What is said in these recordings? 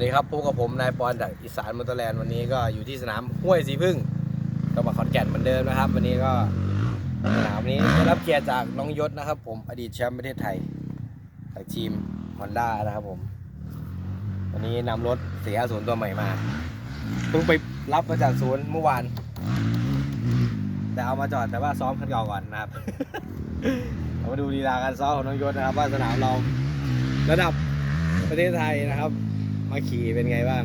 วัสดีครับพบกับผมนายปอนจากอีสานมอเตอร์แลนด์วันนี้ก็อยู่ที่สนามห้วยสีพึ่งก็มาขอนแก่นเหมือนเดิมนะครับ วันนี้ก็สนามนี้ได้รับเกียรติจากน้องยศนะครับ ผมอดีตแชมป์ประเทศไทยจากทีมฮอนด้านะครับผม วันนี้นำรถ4 5 0ตัวใหม่มาเพิ่งไปรับมาจากศูนย์เมื่อวาน แต่เอามาจอดแต่ว่าซ้อมคันเก่าก่อนนะครับเรามาดูลีลาการซ้อมของน้องยศนะครับ ว่าสนามเราระดับประเทศไทยนะครับ มาขี่เป็นไงบ้าง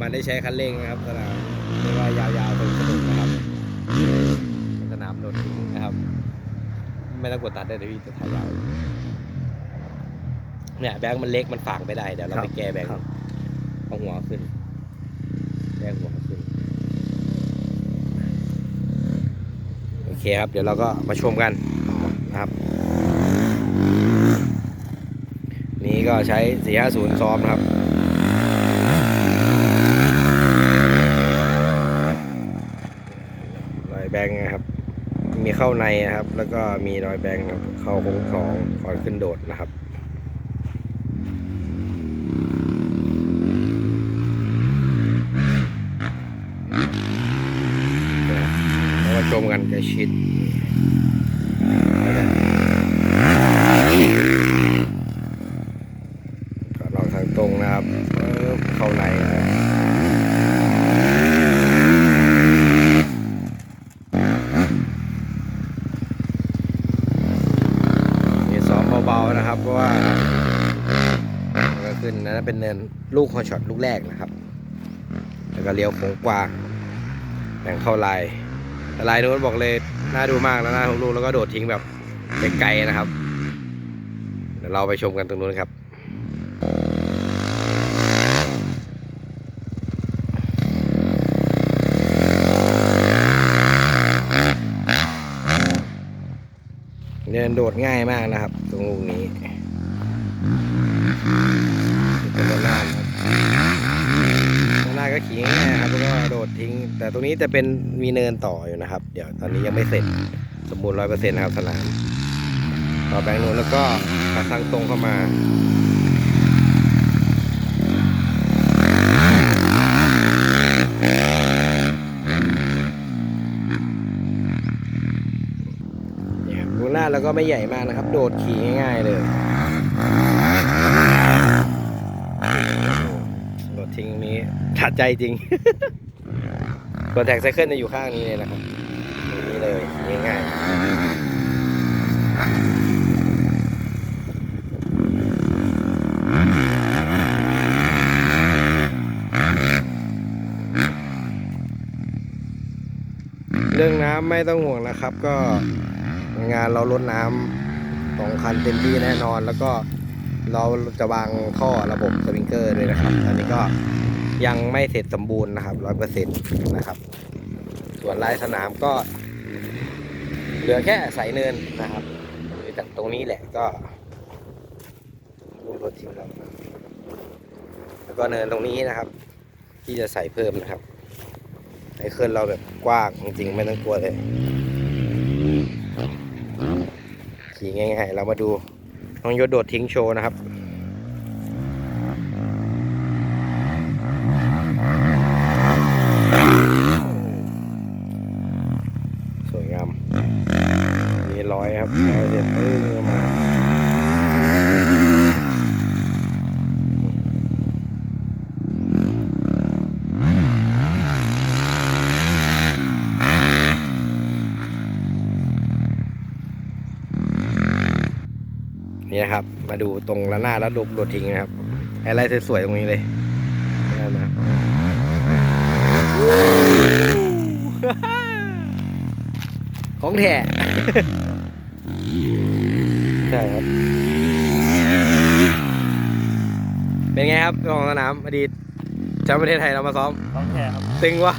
มันได้ใช้คันเร่งนะครับสนามเรียกว่ายาวๆสนุกๆนะครับสนามโดดทิ้งนะครับ ไม่ต้องกดตัดได้เลยพี่จะถ่ายยาวเนี่ยแบงค์มันเล็กมันฝากไม่ได้เดี๋ยวเราไปแก้แบงค์ครับเอาหัวขึ้นแบงค์หัวขึ้นโอเคครับ เดี๋ยวเราก็มาชมกันนะครับ นี่ก็ใช้ 450 ซ้อมครับ รอยแบงนะครับ มีเข้าในนะครับ แล้วก็มีรอยแบงครับ เข้าโค้งสองก่อนขึ้นโดดนะครับมาชมกันใกล้ชิดก็ลองทางตรงนะครับปึ๊บเข้าในนะครับมีซ้อมเบาๆนะครับ เพราะว่ามันก็ขึ้ นะเป็นเนินลูกฮอช็อตลูกแรกนะครับ แล้วก็เลี้ยวโค้งกว้างแบ่งเข้าลายแต่ลายนู้นบอกเลยน่าดูมากแล้วน่าของลูกแล้วก็โดดทิ้งแบบไกลๆนะครับ เดี๋ยวเราไปชมกันตรงนู้นครับเดินโดดง่ายมากนะครับ ตรงลูกนี้ เป็นด้านหน้านะครับข้างหน้าก็ขี่ง่ายครับแล้วก็โดดทิ้ง แต่ตรงนี้จะเป็นมีเนินต่ออยู่นะครับ เดี๋ยวตอนนี้ยังไม่เสร็จสมบูรณ์ร้อยเปอร์เซ็นต์นะครับสนามต่อแบงค์นู้นแล้วก็ขับทางตรงเข้ามาเนี่ยครับดูหน้าแล้วก็ไม่ใหญ่มากนะครับ โดดขี่ง่าย ๆ เลย โดด ทิ้งตรงนี้ถัดใจจริง ตัวแท็กไซเคิลจะอยู่ข้างนี้เลยนะครับนี้เลยง่ายเรื่องน้ำไม่ต้องห่วงนะครับ ก็งานเราลดน้ำสองคันเต็มที่แน่นอนแล้วก็ เราจะวางท่อระบบสปริงเกอร์ด้วยนะครับ อันนี้ก็ยังไม่เสร็จสมบูรณ์นะครับร้อยเปอร์เซ็นต์นะครับ ส่วนลายสนามก็ เหลือแค่ใส่เนินนะครับจากตรงนี้แหละก็รูดรถทิ้งแล้วแล้วก็เนินตรงนี้นะครับ ที่จะใส่เพิ่มนะครับไอ้เคลื่อนเราแบบกว้างจริงๆไม่ต้องกลัวเลยขี่ง่ายๆ เรามาดู น้องยศโดดทิ้งโชว์นะครับสวยงามมีร้อยครับร้อยเด็ดปื้งมา นี่นะครับ มาดูตรงระนาดแล้วดูโดดทิ้งนะครับไฮไลท์สวยๆตรงนี้เลยนั่นนะของแท้ใช่ครับ เป็นไงครับของสนามอดีตแชมป์ประเทศไทยเรามาซ้อมของแท้ครับ ตึงวะ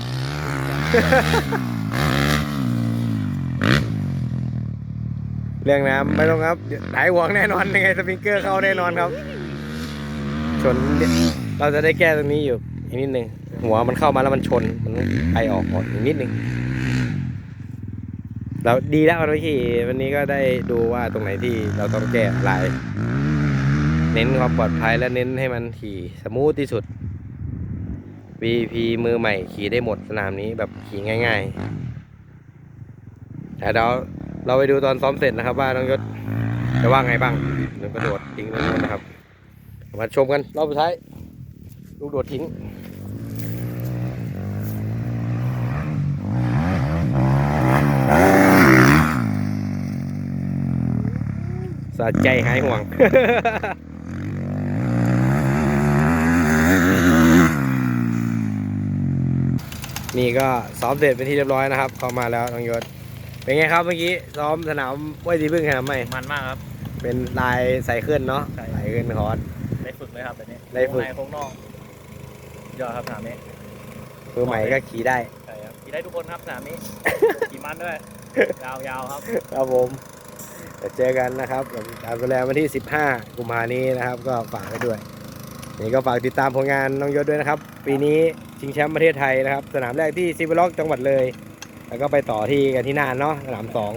เรื่องน้ำไม่ต้องครับหายห่วงแน่นอนยังไงสปริงเกอร์เข้าแน่นอนครับชนเราจะได้แก้ตรงนี้อยู่อีกนิดนึงหัวมันเข้ามาแล้วมันชนมันไอออกก่อนอีกนิดนึงเราดีแล้ววันที่วันนี้ก็ได้ดูว่าตรงไหนที่เราต้องแก้ลาย เน้นความปลอดภัยและเน้นให้มันขี่สมูทที่สุด VP มือใหม่ขี่ได้หมดสนามนี้แบบขี่ง่ายๆแต่เดี๋ยว เราไปดูตอนซ้อมเสร็จนะครับ ว่าน้องยศจะว่าไงบ้างเดี๋ยวกระโดดทิ้งตรงนู้นนะครับ มาชมกันรอบสุดท้ายลูกโดดทิ้งสะใจหายห่วงนี่ก็ซ้อมเสร็จเป็นที่เรียบร้อยนะครับ เข้ามาแล้วน้องยศ เป็นไงครับเมื่อกี้ซ้อมสนามว่ายสีพึ่งสนามใหม่มันมากครับ เป็นลายใส่ขึ้นเนาะใช่ ใส่ขึ้นคอร์ส ได้ฝึกเลยครับแบบนี้ได้ฝึกโค้งในโค้งนอกยอดครับสนามนี้มือใหม่ก็ขี่ได้ใช่ครับขี่ได้ทุกคนครับสนามนี้ ขี่มันด้วย ยาวๆครับ ครับผมเดี๋ยวเจอกันนะครับกับการแสดงวันที่ 15 กุมภานี้นะครับ ก็ฝากไว้ด้วยนี่ก็ฝากติดตามผลงานน้องยศด้วยนะครับ ปีนี้ชิงแชมป์ประเทศไทยนะครับ สนามแรกที่ซิบิล็อกจังหวัดเลย แล้วก็ไปต่อที่กันที่น่านเนาะสนามสอง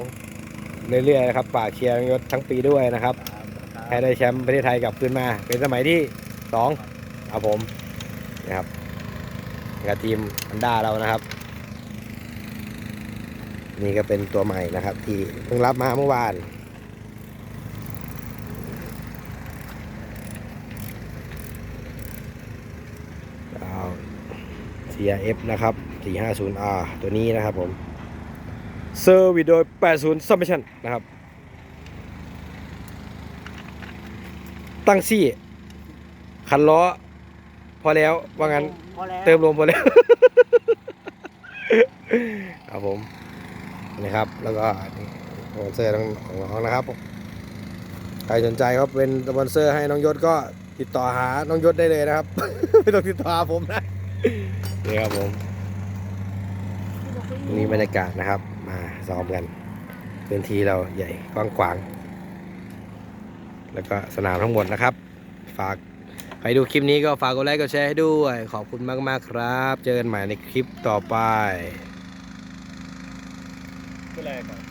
เรื่อยๆนะครับฝากเชียร์น้องยศทั้งปีด้วยนะครับให้ได้แชมป์ประเทศไทยกลับคืนมา เป็นสมัยที่สองครับผมนะครับกับทีมอันด้าเรานะครับ นี่ก็เป็นตัวใหม่นะครับ ที่เพิ่งรับมาเมื่อวานเอา CRF นะครับ 450R ตัวนี้นะครับผมเซอร์วิสโดย 80 Submission นะครับ ตั้งซี่ คันล้อ พอแล้วว่างั้น พอแล้วเติมลมพอแล้ว ครับผม นี่ครับ แล้วก็นี่สปอนเซอร์ของของน้องนะครับผมใครสนใจก็เป็นสปอนเซอร์ให้น้องยศก็ติดต่อหาน้องยศได้เลยนะครับ ไม่ต้องติดต่อหาผมนะนี่ครับผม นี่บรรยากาศนะครับ มาซ้อมกันพื้นที่เราใหญ่กว้างขวาง แล้วก็สนามทั้งหมดนะครับ ฝากใครดูคลิปนี้ก็ฝากกดไลค์กดแชร์ให้ด้วย ขอบคุณมาก ๆ ครับ เจอกันใหม่ในคลิปต่อไปก็แรกก่อน